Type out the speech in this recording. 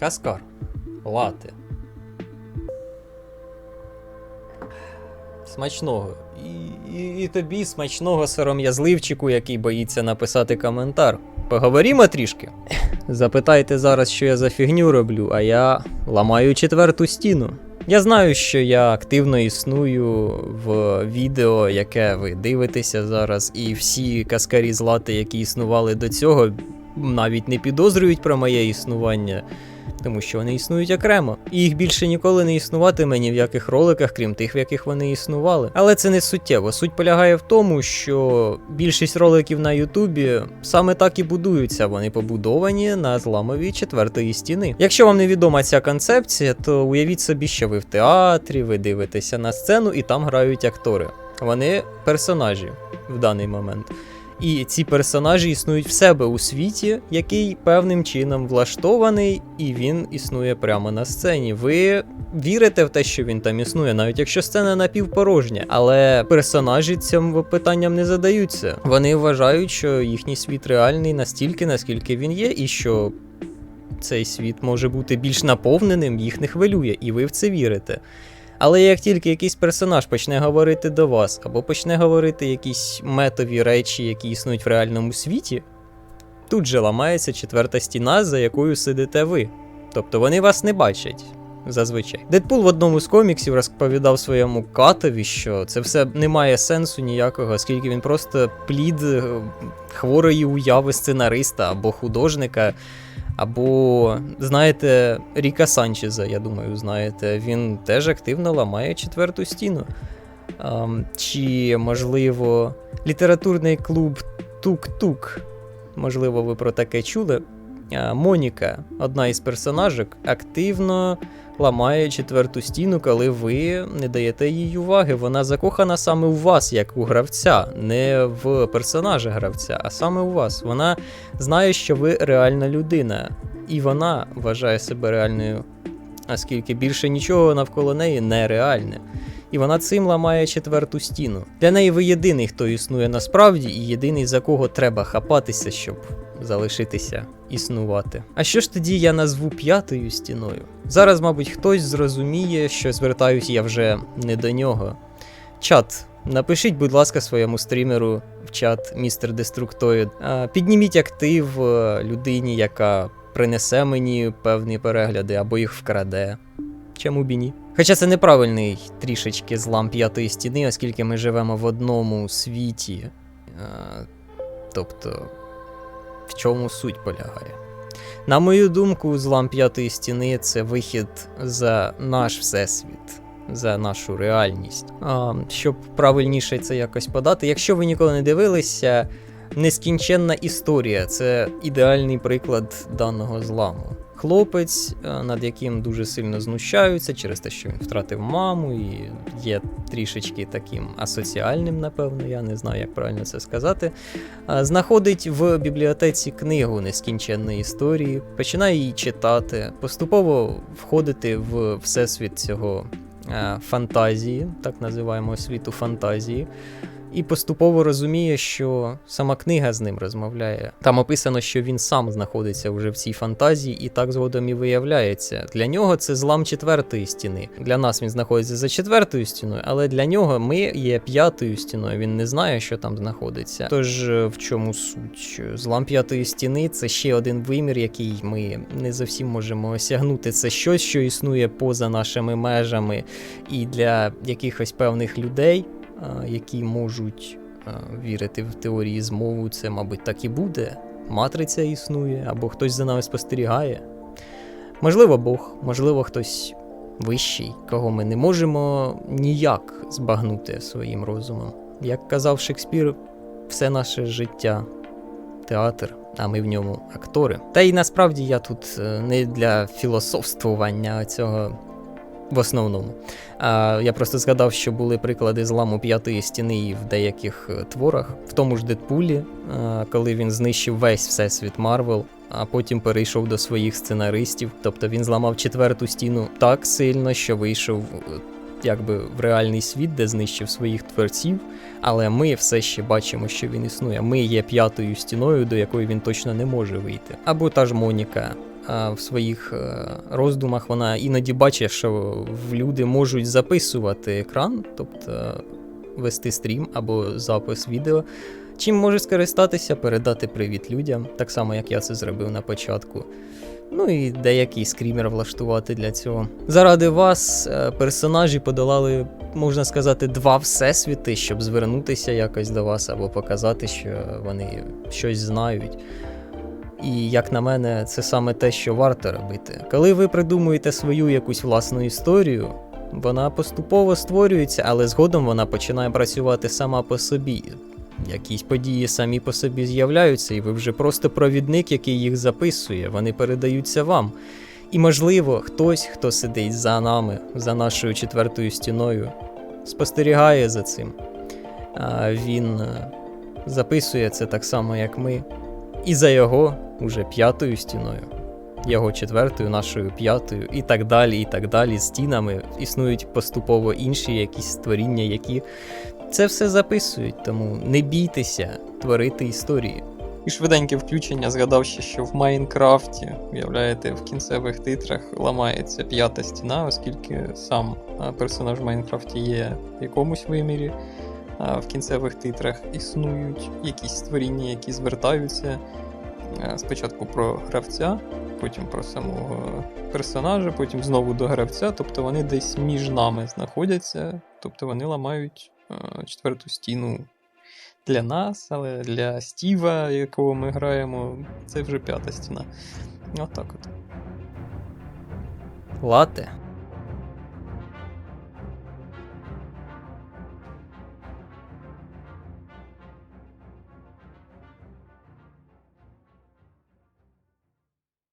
Каскар. Лати. Смачного. І, і, і тобі смачного сором'язливчику, який боїться написати коментар. Поговоримо трішки. Запитайте зараз, що я за фігню роблю, а я ламаю четверту стіну. Я знаю, що я активно існую в відео, яке ви дивитеся зараз, і всі каскарі злати, які існували до цього, навіть не підозрюють про моє існування, тому що вони існують окремо. І їх більше ніколи не існуватиме ні в яких роликах, крім тих, в яких вони існували. Але це не суттєво. Суть полягає в тому, що більшість роликів на Ютубі саме так і будуються. Вони побудовані на зламові четвертої стіни. Якщо вам не відома ця концепція, то уявіть собі, що ви в театрі, ви дивитеся на сцену і там грають актори. Вони персонажі в даний момент. І ці персонажі існують в себе у світі, який певним чином влаштований, і він існує прямо на сцені. Ви вірите в те, що він там існує, навіть якщо сцена напівпорожня. Але персонажі цим питанням не задаються. Вони вважають, що їхній світ реальний настільки, наскільки він є, і що цей світ може бути більш наповненим, їх не хвилює, і ви в це вірите. Але як тільки якийсь персонаж почне говорити до вас, або почне говорити якісь метові речі, які існують в реальному світі, тут же ламається четверта стіна, за якою сидите ви. Тобто вони вас не бачать. Зазвичай. Дедпул в одному з коміксів розповідав своєму катові, що це все не має сенсу ніякого, оскільки він просто плід е, хворої уяви сценариста або художника, або, знаєте, Ріка Санчеза, я думаю, знаєте, він теж активно ламає четверту стіну. Ам, чи, можливо, літературний клуб Тук-Тук. Можливо, ви про таке чули. А, Моніка, одна із персонажок, активно ламає четверту стіну, коли ви не даєте їй уваги. Вона закохана саме у вас, як у гравця, не в персонажа гравця, а саме у вас. Вона знає, що ви реальна людина, і вона вважає себе реальною, оскільки більше нічого навколо неї нереальне. І вона цим ламає четверту стіну. Для неї ви єдиний, хто існує насправді, і єдиний, за кого треба хапатися, щоб залишитися існувати. А що ж тоді я назву п'ятою стіною? Зараз, мабуть, хтось зрозуміє, що звертаюсь я вже не до нього. Чат, напишіть, будь ласка, своєму стрімеру в чат містер Деструктоїд. Підніміть актив е, людині, яка принесе мені певні перегляди або їх вкраде. Чому б і ні? Хоча це неправильний трішечки злам п'ятої стіни, оскільки ми живемо в одному світі. Е, тобто, в чому суть полягає? На мою думку, злам п'ятої стіни це вихід за наш всесвіт, за нашу реальність. А, щоб правильніше це якось подати, якщо ви ніколи не дивилися, нескінченна історія це ідеальний приклад даного зламу. Хлопець, е, над яким дуже сильно знущаються через те, що він втратив маму, і є трішечки таким асоціальним, напевно, я не знаю, як правильно це сказати. е, Знаходить в бібліотеці книгу нескінченної історії, починає її читати, поступово входити в всесвіт цього е, фантазії, так називаємо світу фантазії. І поступово розуміє, що сама книга з ним розмовляє. Там описано, що він сам знаходиться вже в цій фантазії, і так згодом і виявляється. Для нього це злам четвертої стіни. Для нас він знаходиться за четвертою стіною, але для нього ми є п'ятою стіною. Він не знає, що там знаходиться. Тож е, в чому суть? Злам п'ятої стіни це ще один вимір, який ми не зовсім можемо осягнути. Це щось, що існує поза нашими межами, і для якихось певних людей які можуть вірити в теорії змову, це, мабуть, так і буде. Матриця існує, або хтось за нами спостерігає. Можливо, Бог, можливо, хтось вищий, кого ми не можемо ніяк збагнути своїм розумом. Як казав Шекспір, все наше життя театр, а ми в ньому актори. Та й насправді я тут е, не для філософствування цього в основному. А, я просто згадав, що були приклади зламу п'ятої стіни і в деяких е, творах, в тому ж Дедпулі, а, коли він знищив весь всесвіт Марвел. А потім перейшов до своїх сценаристів. Тобто він зламав четверту стіну так сильно, що вийшов е, якби в реальний світ, де знищив своїх творців. Але ми все ще бачимо, що він існує. Ми є п'ятою стіною, до якої він точно не може вийти. Або та ж Моніка, в своїх е, роздумах вона іноді бачить, що люди можуть записувати екран, тобто вести стрім або запис відео. Чим може скористатися, передати привіт людям, так само як я це зробив на початку. Ну і деякий скрімер влаштувати для цього. Заради вас е, персонажі подолали, можна сказати, два всесвіти, щоб звернутися якось до вас або показати, що вони щось знають. І як на мене, це саме те, що варто робити. Коли ви придумуєте свою якусь власну історію, вона поступово створюється, але згодом вона починає працювати сама по собі. Якісь події самі по собі з'являються, і ви вже просто провідник, який їх записує, вони передаються вам. І, можливо, хтось, хто сидить за нами, за нашою четвертою стіною, спостерігає за цим. А він е, записує це так само, як ми. І за його уже п'ятою стіною, його четвертою, нашою п'ятою, і так далі, і так далі. Стінами існують поступово інші якісь створіння, які це все записують, тому не бійтеся творити історії. І швиденьке включення згадав ще, що в Майнкрафті, уявляєте, в кінцевих титрах ламається п'ята стіна, оскільки сам персонаж в Майнкрафті є в якомусь вимірі. А в кінцевих титрах існують якісь створіння, які звертаються спочатку про гравця, потім про самого персонажа, потім знову до гравця. Тобто вони десь між нами знаходяться, тобто вони ламають а, четверту стіну для нас, але для Стіва, якого ми граємо, це вже п'ята стіна. Отак от. Лате